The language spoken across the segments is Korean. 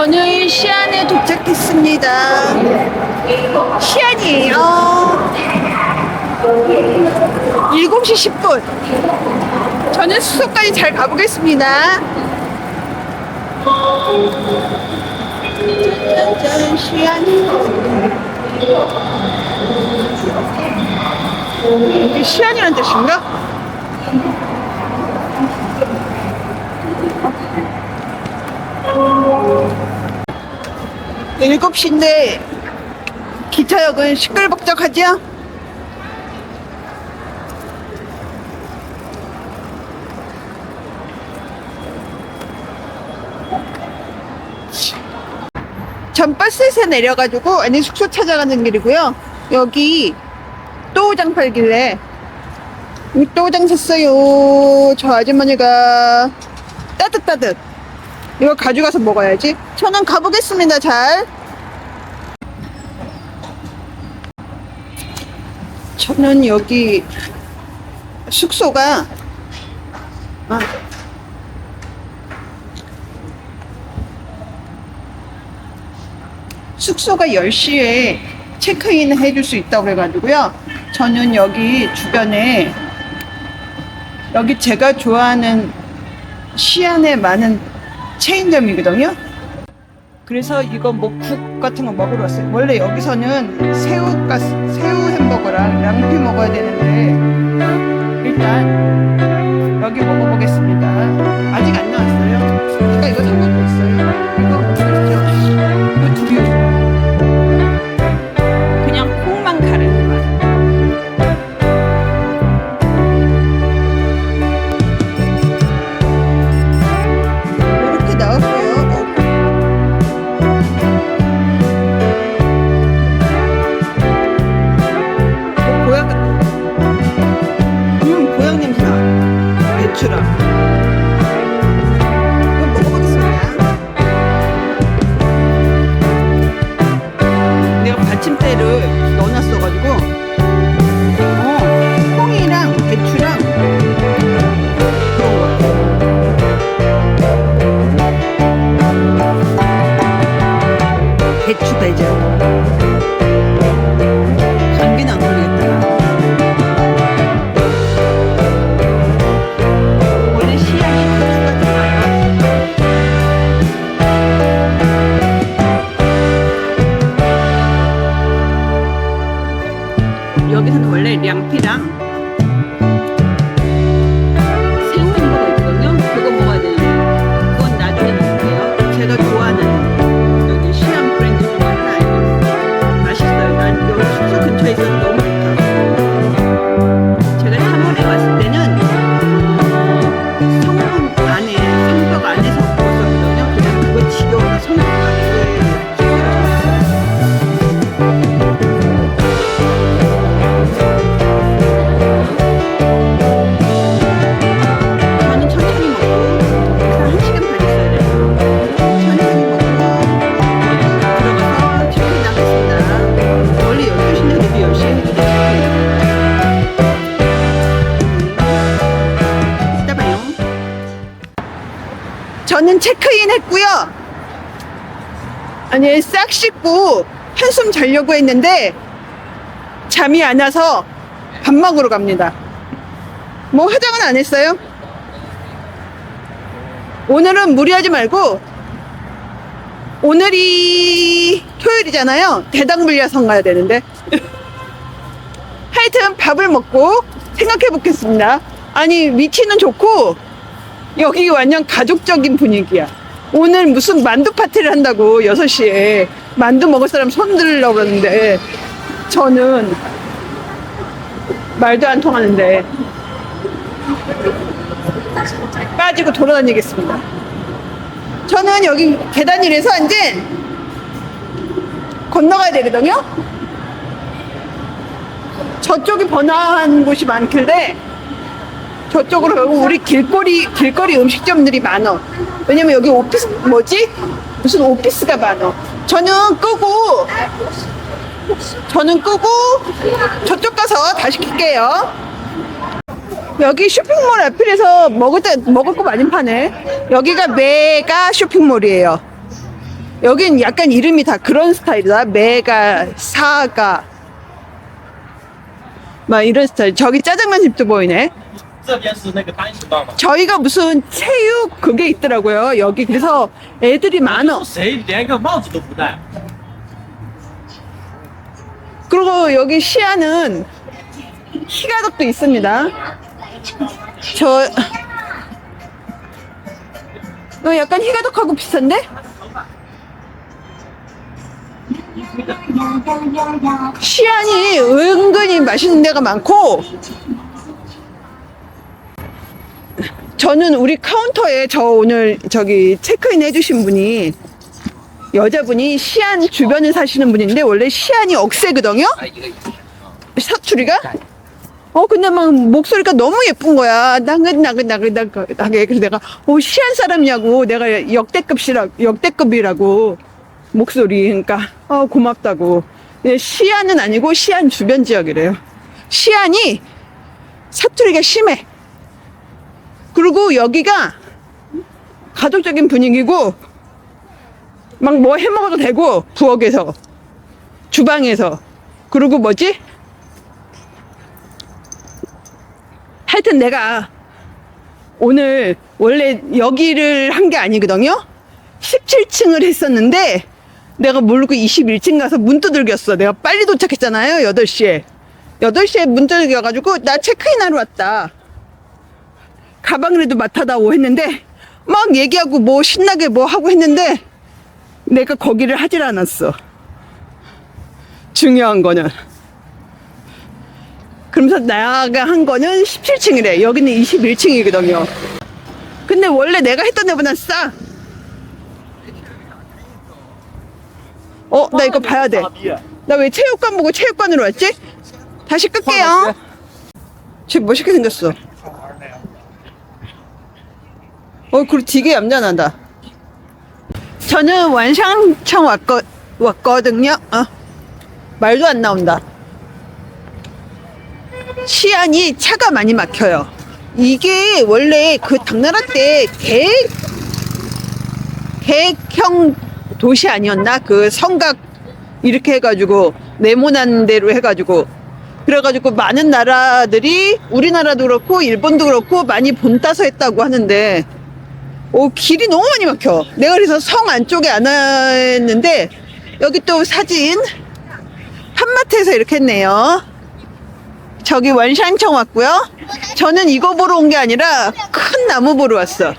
저는 시안에 도착했습니다. 시안이에요. 7시 10분. 저는 수소까지 잘 가보겠습니다. 짠짠짠, 시안. 이게 시안이란 뜻인가? 일곱 시인데 기차역은 시끌벅적하죠? 전 버스에서 내려가지고 아니 숙소 찾아가는 길이고요. 여기 또우장 팔길래 이 또우장 샀어요. 저 아주머니가 따뜻따뜻 이거 가져가서 먹어야지. 저는 가보겠습니다. 잘. 저는 여기 숙소가 아, 숙소가 10시에 체크인 해줄 수 있다고 그래가지고요. 저는 여기 주변에 여기 제가 좋아하는 시안에 많은 체인점이거든요. 그래서 이거 뭐 국 같은 거 먹으러 왔어요. 원래 여기서는 새우가 새우 햄버거랑 양피 먹어야 되는데 일단 여기 먹어보겠습니다. 아직 안 나왔어요. 제가 이거 생각고 있어요. 이거 저는 체크인 했고요. 아니, 싹 씻고 한숨 자려고 했는데 잠이 안 와서 밥 먹으러 갑니다. 뭐 화장은 안 했어요? 오늘은 무리하지 말고 오늘이 토요일이잖아요. 대당불야성 가야 되는데. 하여튼 밥을 먹고 생각해 보겠습니다. 아니 위치는 좋고 여기 완전 가족적인 분위기야. 오늘 무슨 만두 파티를 한다고 6시에 만두 먹을 사람 손 들으려고 그러는데 저는 말도 안 통하는데 빠지고 돌아다니겠습니다. 저는 여기 계단 이래서 이제 건너가야 되거든요. 저쪽이 번화한 곳이 많길래 저쪽으로 가고 우리 길거리 길거리 음식점들이 많어. 왜냐면 여기 오피스 뭐지? 무슨 오피스가 많어. 저는 끄고 저는 끄고 저쪽 가서 다시 킬게요. 여기 쇼핑몰 앞에서 먹을 때 먹을 거 많이 파네. 여기가 메가 쇼핑몰이에요. 여긴 약간 이름이 다 그런 스타일이다. 메가, 사가. 막 이런 스타일. 저기 짜장면 집도 보이네. 这边是那个单行道嘛。 저희가 무슨 체육 그게 있더라고요. 여기 그래서 애들이 많어. 谁连个帽子都不戴？ 그리고 여기 시야는 희가덕도 있습니다. 저, 어, 약간 희가덕하고 비슷한데? 시안이 은근히 맛있는 데가 많고, 저는 우리 카운터에 저 오늘 저기 체크인 해주신 분이 여자분이 시안 주변에 사시는 분인데 원래 시안이 억세거든요? 사투리가? 어 근데 막 목소리가 너무 예쁜 거야. 나긋나긋나긋나긋하게 그래서 내가 어 시안 사람이냐고 내가 역대급이라 역대급이라고 목소리. 그러니까 어 고맙다고. 근데 시안은 아니고 시안 주변 지역이래요. 시안이 사투리가 심해 그리고 여기가 가족적인 분위기고 막 뭐 해 먹어도 되고 부엌에서 주방에서. 그리고 뭐지? 하여튼 내가 오늘 원래 여기를 한 게 아니거든요? 17층을 했었는데 내가 모르고 21층 가서 문 두들겼어. 내가 빨리 도착했잖아요 8시에. 8시에 문 두들겨가지고 나 체크인 하러 왔다 가방이라도 맡아다오 했는데 막 얘기하고 뭐 신나게 뭐 하고 했는데 내가 거기를 하질 않았어. 중요한 거는. 그러면서 내가 한 거는 17층이래. 여기는 21층이거든요. 근데 원래 내가 했던 데보다 싸. 어, 나 이거 봐야 돼. 나 왜 체육관 보고 체육관으로 왔지? 다시 끌게요. 쟤 멋있게 생겼어. 어, 그리고 되게 얌전하다. 저는 완상청 왔거, 왔거든요. 어. 말도 안 나온다. 시안이 차가 많이 막혀요. 이게 원래 그 당나라 때 계획, 계획형 도시 아니었나? 그 성곽 이렇게 해가지고 네모난 대로 해가지고 그래가지고 많은 나라들이 우리나라도 그렇고 일본도 그렇고 많이 본따서 했다고 하는데 오, 길이 너무 많이 막혀. 내가 그래서 성 안쪽에 안 왔는데, 여기 또 사진, 판마트에서 이렇게 했네요. 저기 원샹청 왔고요. 저는 이거 보러 온 게 아니라 큰 나무 보러 왔어.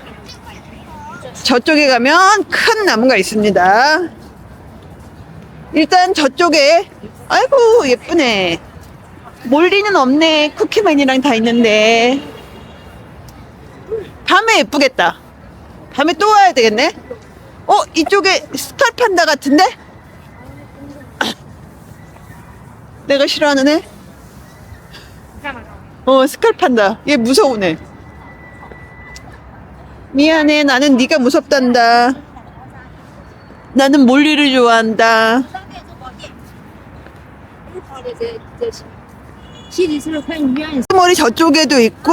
저쪽에 가면 큰 나무가 있습니다. 일단 저쪽에, 아이고, 예쁘네. 몰리는 없네. 쿠키맨이랑 다 있는데. 밤에 예쁘겠다. 다음에 또 와야 되겠네. 어, 이쪽에 스칼판다 같은데? 내가 싫어하는 애? 어, 스칼판다. 얘 무서우네. 미안해. 나는 네가 무섭단다. 나는 몰리를 좋아한다. 70 머리 저쪽에도 있고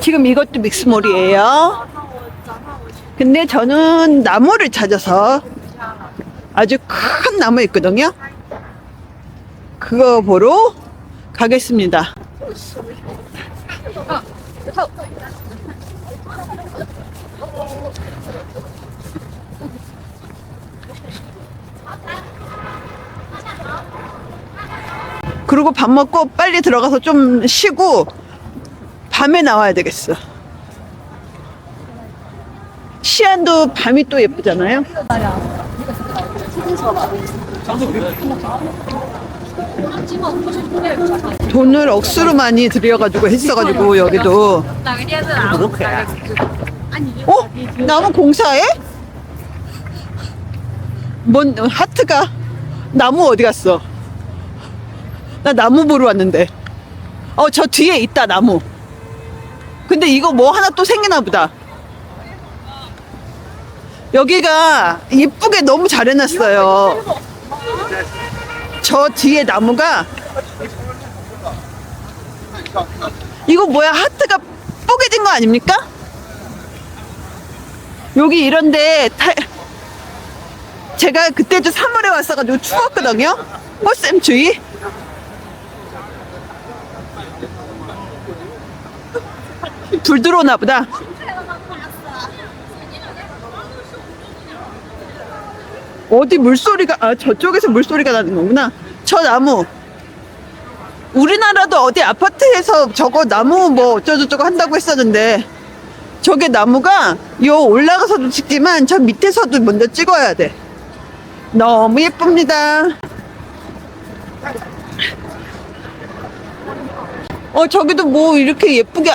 지금 이것도 믹스머리예요. 근데 저는 나무를 찾아서 아주 큰 나무 있거든요. 그거 보러 가겠습니다. 그리고 밥 먹고 빨리 들어가서 좀 쉬고 밤에 나와야 되겠어. 시안도 밤이 또 예쁘잖아요. 돈을 억수로 많이 들여가지고 했어가지고 여기도. 어? 나무 공사해? 뭔 하트가 나무 어디 갔어? 나 나무 보러 왔는데. 어, 저 뒤에 있다, 나무. 근데 이거 뭐 하나 또 생기나 보다. 여기가 이쁘게 너무 잘 해놨어요. 저 뒤에 나무가 이거 뭐야 하트가 뽀개진 거 아닙니까? 여기 이런데 타, 제가 그때도 3월에 왔어가지고 추웠거든요. 꽃샘 주의. 불 들어오나 보다. 어디 물소리가, 아, 저쪽에서 물소리가 나는 거구나. 저 나무. 우리나라도 어디 아파트에서 저거 나무 뭐 어쩌고저쩌고 한다고 했었는데, 저게 나무가 요 올라가서도 찍지만 저 밑에서도 먼저 찍어야 돼. 너무 예쁩니다. 어, 저기도 뭐 이렇게 예쁘게,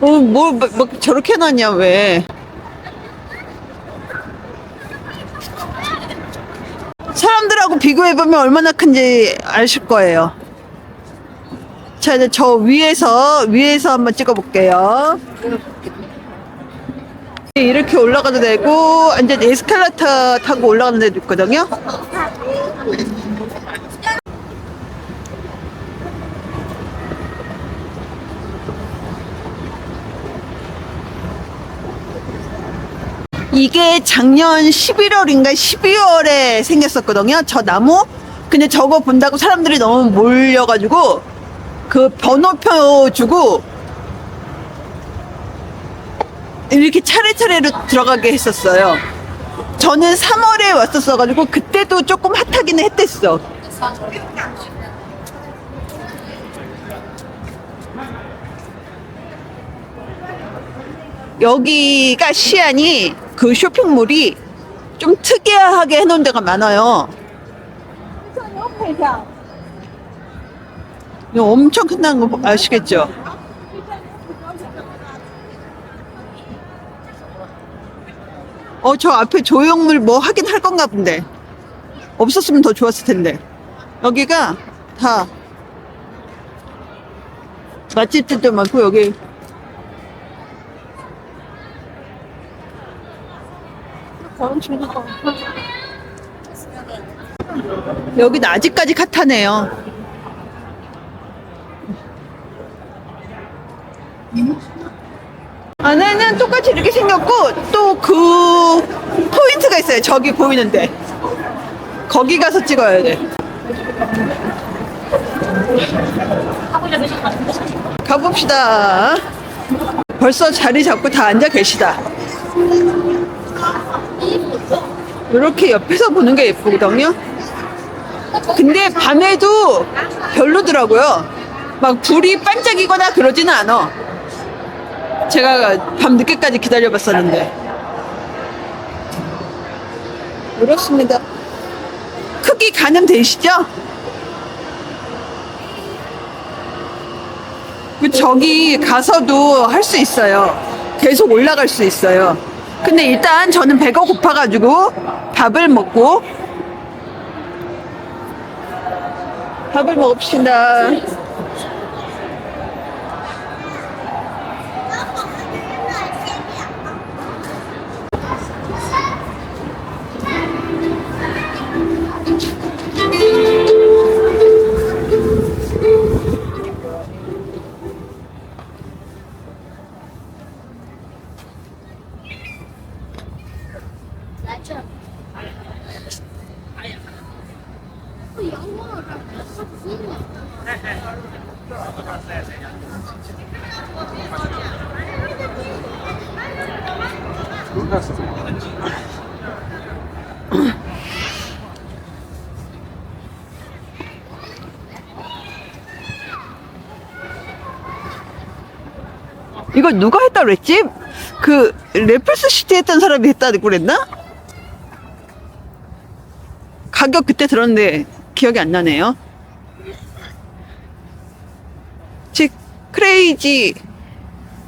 어, 뭐, 뭐, 뭐 저렇게 해놨냐, 왜. 사람들하고 비교해보면 얼마나 큰지 아실 거예요. 자, 이제 저 위에서, 위에서 한번 찍어볼게요. 이렇게 올라가도 되고, 이제 에스컬레이터 타고 올라가는 데도 있거든요. 이게 작년 11월인가 12월에 생겼었거든요. 저 나무. 근데 저거 본다고 사람들이 너무 몰려가지고 그 번호표 주고 이렇게 차례차례로 들어가게 했었어요. 저는 3월에 왔었어가지고 그때도 조금 핫하기는 했댔어. 여기가 시안이 그 쇼핑몰이 좀 특이하게 해놓은 데가 많아요. 엄청 큰다는 거 아시겠죠? 어, 저 앞에 조형물 뭐 하긴 할 건가 본데. 없었으면 더 좋았을 텐데. 여기가 다 맛집들도 많고, 여기 여기는 아직까지 핫하네요. 안에는 똑같이 이렇게 생겼고 또 그 포인트가 있어요. 저기 보이는데 거기 가서 찍어야 돼. 가봅시다. 벌써 자리 잡고 다 앉아 계시다. 이렇게 옆에서 보는 게 예쁘거든요. 근데 밤에도 별로더라고요. 막 불이 반짝이거나 그러지는 않아. 제가 밤 늦게까지 기다려봤었는데. 그렇습니다. 크기 가늠되시죠? 그 저기 가서도 할 수 있어요. 계속 올라갈 수 있어요. 근데 일단 저는 배가 고파가지고 밥을 먹고 밥을 먹읍시다. 이거 누가 했다 그랬지? 그 레플스 시티 했던 사람이 했다고 그랬나? 가격 그때 들었는데 기억이 안 나네요. 즉 크레이지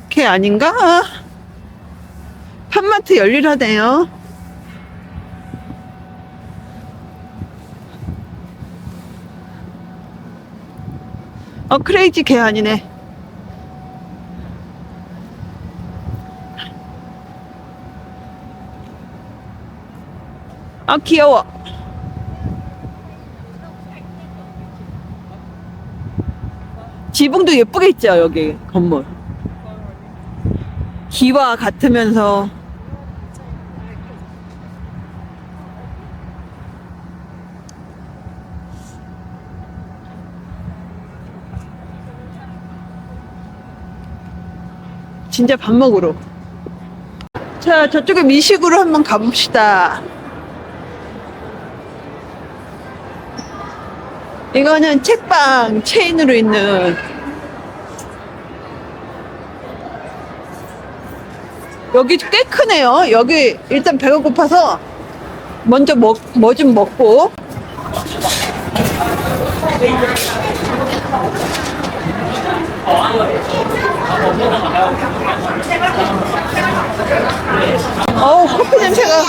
걔 아닌가? 판마트 열일하네요. 어 크레이지 걔 아니네. 아 귀여워. 지붕도 예쁘게 있죠, 여기 건물. 기와 같으면서 진짜 밥 먹으러. 자, 저쪽에 미식으로 한번 가봅시다. 이거는 책방 체인으로 있는 여기 꽤 크네요. 여기 일단 배가 고파서 먼저 먹, 뭐좀 먹고. 어우 커피 냄새가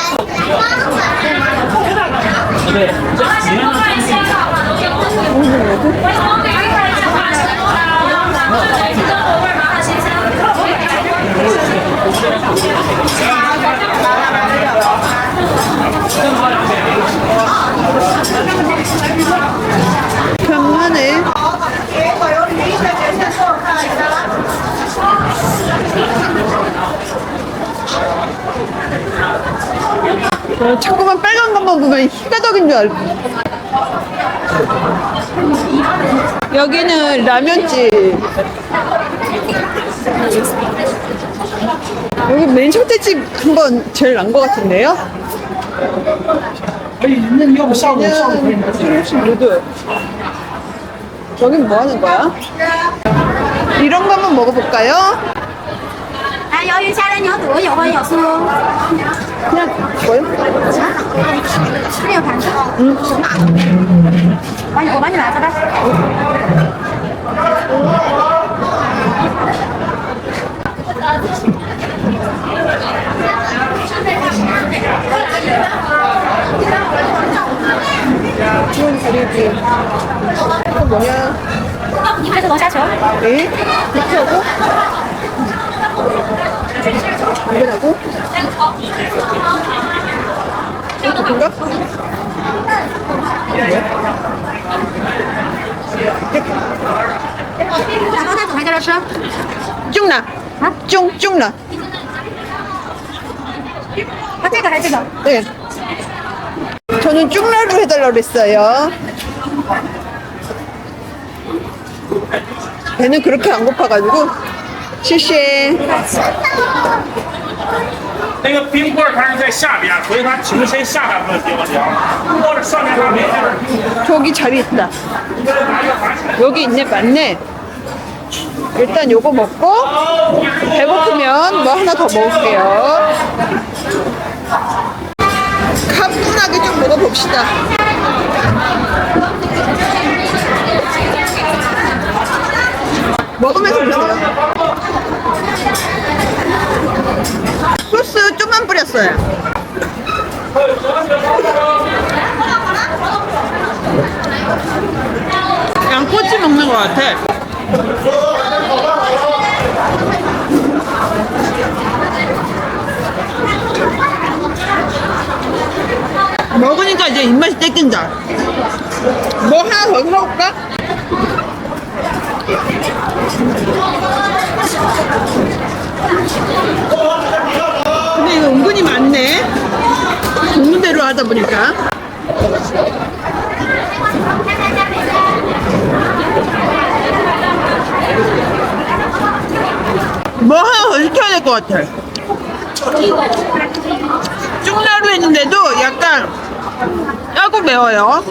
편하네 어, 자꾸만 빨간 것만 보면 희가덕인 줄 알고. 여기는 라면집 여기 맨 첫째집 한 번 제일 난 것 같은데요? 여기는 중국식 누들 여긴 뭐 하는 거야? 이런 거 한번 먹어볼까요? 啊，鱿鱼虾仁牛肚有荤有素， 그냥 뭐요? 这有盘子。嗯。帮你，我帮你拿着吧。 좋은 자리지 이거 뭐냐? 这是龙虾球， 에? 이렇게 하고? 이거라고? 이건가? 打包袋总还在这 吃。 쭉나 쭉 쭉나 啊，这个还是这个？ 네 저는 쭉나루 해달라고 그랬어요 배는 그렇게 안 고파가지고 시시 那个冰棍儿它是在下边，所以它挺身下半部分比较凉，或者上面它没这边。 저기 자리 있다 拿一个盘起来。 여기 있네 맞네 일단 요거 먹고 배고프면 뭐 하나 더 먹을게요 가뿐하게 좀 먹어봅시다. 먹으면서 보세요. 소스 좀만 뿌렸어요. 그냥 꼬치 먹는 것 같아 먹으니까 이제 입맛이 땡긴다. 뭐 하나 더 사올까? 근데 이거 은근히 많네. 종류대로 하다 보니까. 뭐 하나 더 시켜야 될 것 같아. 쭉나루 했는데도 약간 짜고 매워요.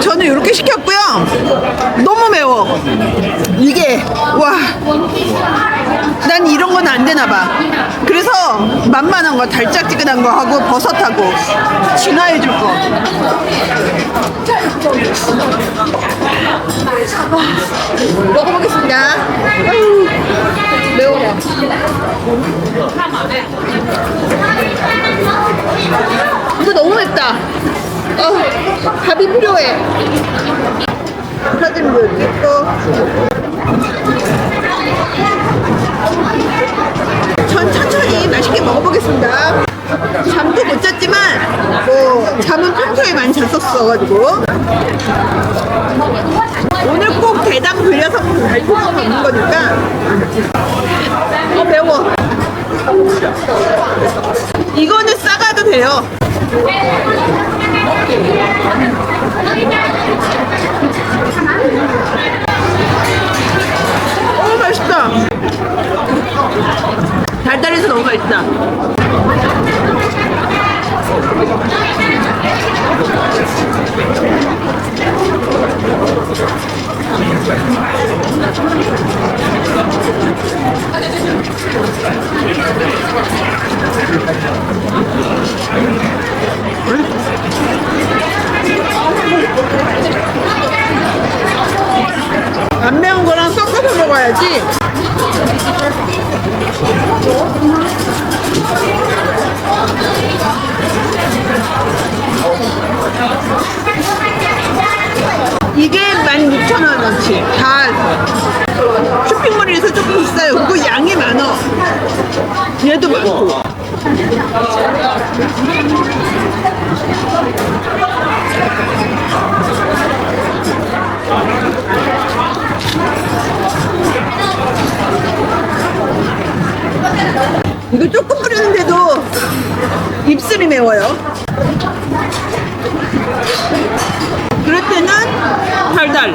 저는 이렇게 시켰고요. 너무 매워. 이게 와. 난 이런 건 안 되나 봐. 그래서 만만한 거 달짝지근한 거 하고 버섯하고 진화해 줄 거. 아, 먹어보겠습니다. 매워라. 이거 너무 맵다. 어, 밥이 필요해. 사진도 있고. 전 천천히 맛있게 먹어보겠습니다. 잠도 못 잤지만, 뭐, 잠은 평소에 많이 잤었어가지고. 오늘 꼭 대당 돌려서 갈 필요가 없는 거니까. 어, 매워. 이거는 싸가도 돼요. 오, 맛있다. 달달해서 너무 맛있다. 안 매운 거랑 섞어서 먹어야지. 이게 16,000원어치. 다 쇼핑몰에서 조금 비싸요. 그리고 양이 많어. 얘도 많고. 이거 조금 뿌리는데도 입술이 매워요. 그럴 때는 달달.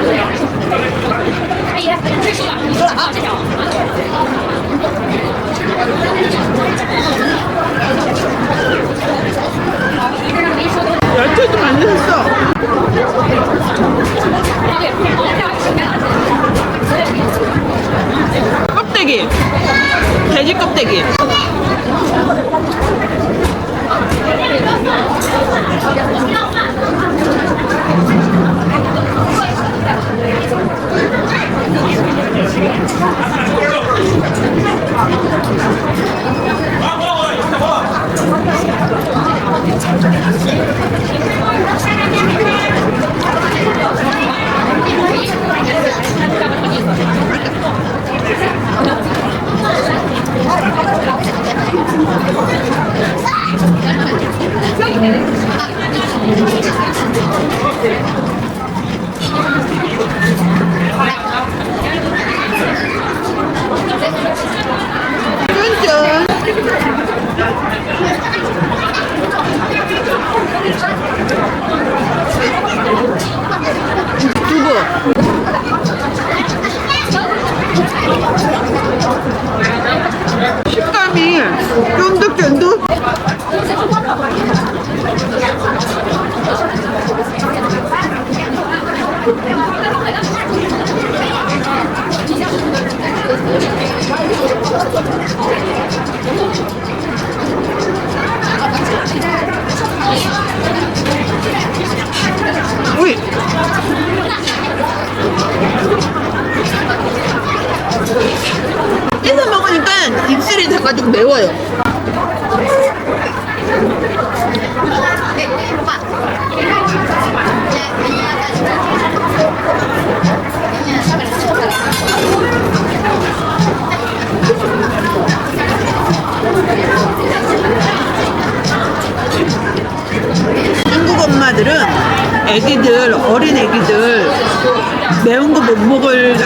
야채도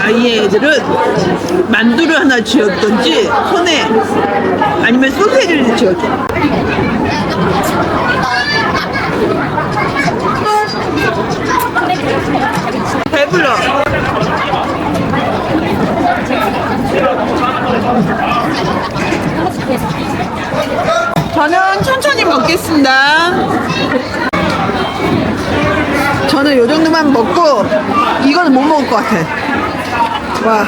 나이의 애들은 만두를 하나 쥐었던지 손에 아니면 소세지를 쥐어줘. 배불러. 저는 천천히 먹겠습니다. 저는 요 정도만 먹고 이거는 못 먹을 것 같아. 와.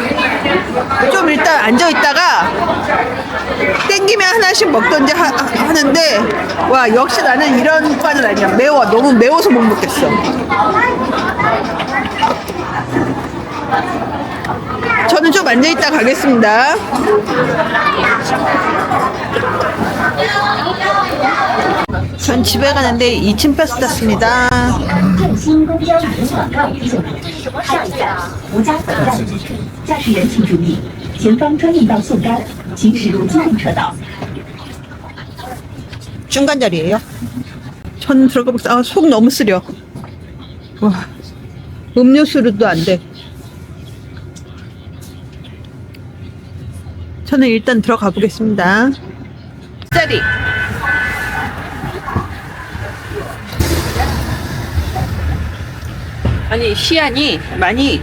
좀 일단 앉아 있다가 땡기면 하나씩 먹던지 하, 하- 하는데 와 역시 나는 이런 과는 아니야. 매워. 너무 매워서 못 먹겠어. 저는 좀 앉아 있다 가겠습니다. 전 집에 가는데 2층 버스 탔습니다. 振兴公交语音广告提醒您，下一站吴家河站，驾驶人请注意，前方专用道送干，请驶入机动车道。 중간 자리예요. 전 들어가 볼게요. 아, 속 너무 쓰려. 와, 음료수로도 안 돼. 저는 일단 들어가 보겠습니다. 자리. 아니 시안이 많이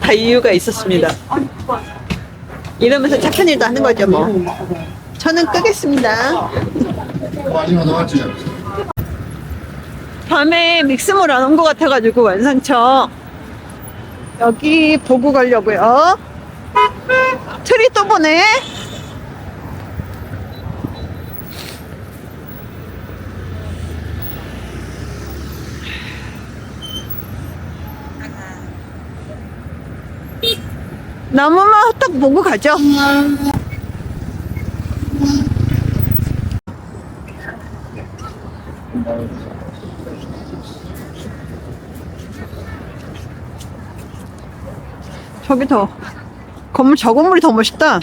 다 이유가 있었습니다. 이러면서 착한 일도 하는 거죠 뭐. 저는 끄겠습니다. 밤에 믹스몰 안 온 것 같아가지고 완상청 여기 보고 가려고요. 트리 또 보네. 나무만 딱 보고 가죠. 저기 더 건물 저 건물이 더 멋있다.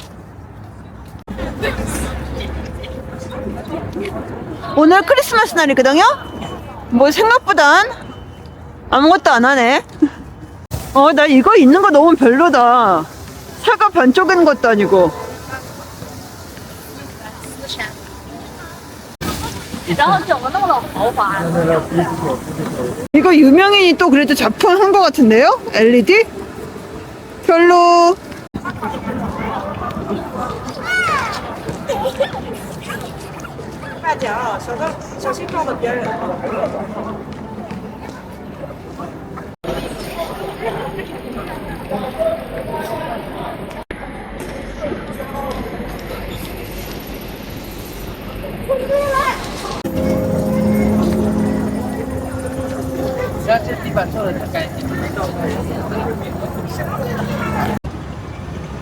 오늘 크리스마스 날이거든요. 뭐 생각보단 아무것도 안 하네. 어, 나 이거 있는 거 너무 별로다. 사과 반 쪼개는 것도 아니고. 이거 유명인이 또 그래도 작품 한 것 같은데요? LED? 별로.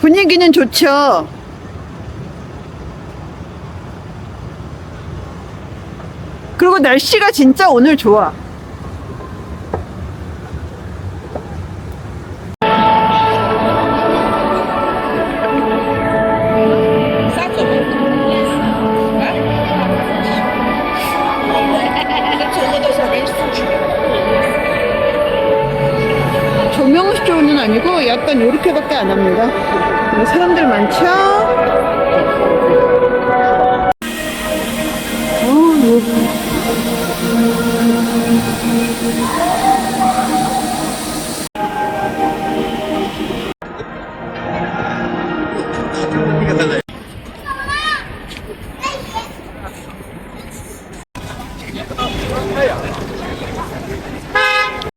분위기는 좋죠. 그리고 날씨가 진짜 오늘 좋아.